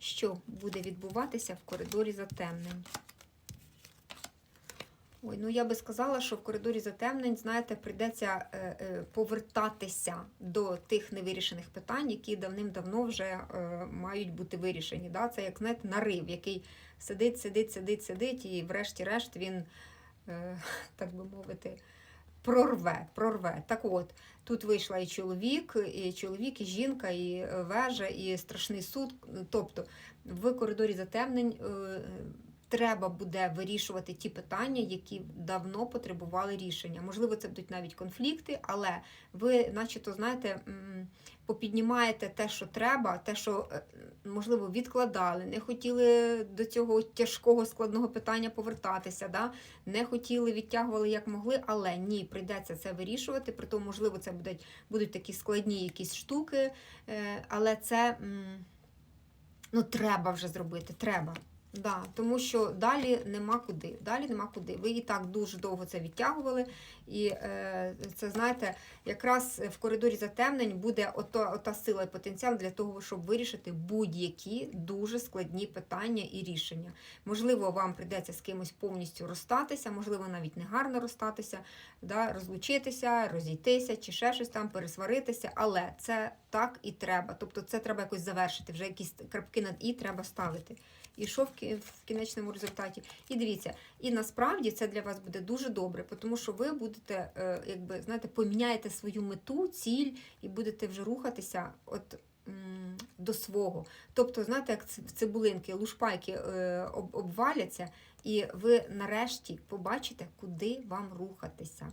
що буде відбуватися в коридорі затемнень. Ой, ну я би сказала, що в коридорі затемнень, знаєте, прийдеться е, е, повертатися до тих невирішених питань, які давним-давно вже е, мають бути вирішені. Да? Це як знаєте, нарив, який сидить, сидить, сидить, сидить, і врешті-решт він, так би мовити, прорве, прорве. Так от, тут вийшла і чоловік, і чоловік, і жінка, і е, вежа, і страшний суд. Тобто в коридорі затемнень. Треба буде вирішувати ті питання, які давно потребували рішення. Можливо, це будуть навіть конфлікти, але ви, начебто, знаєте, попіднімаєте те, що треба, те, що е, можливо відкладали, не хотіли до цього тяжкого складного питання повертатися, да? не хотіли, відтягували як могли, але ні, прийдеться це вирішувати. Притому, можливо, це будуть, будуть такі складні якісь штуки, е, але це ну, треба вже зробити. Треба. Да, тому що далі нема куди. Далі нема куди. Ви і так дуже довго це відтягували. І е, це, знаєте, якраз в коридорі затемнень буде ото, ота сила і потенціал для того, щоб вирішити будь-які дуже складні питання і рішення. Можливо, вам прийдеться з кимось повністю розстатися, можливо, навіть не гарно розстатися, да, розлучитися, розійтися чи ще щось там, пересваритися, але це так і треба. Тобто це треба якось завершити, вже якісь крапки над і треба ставити. І що в кінечному результаті. І дивіться, і насправді це для вас буде дуже добре, тому що ви будете, е, якби, знаєте, поміняєте свою мету, ціль, і будете вже рухатися от, до свого. Тобто, знаєте, як цибулинки, лушпайки е, обваляться, і ви нарешті побачите, куди вам рухатися.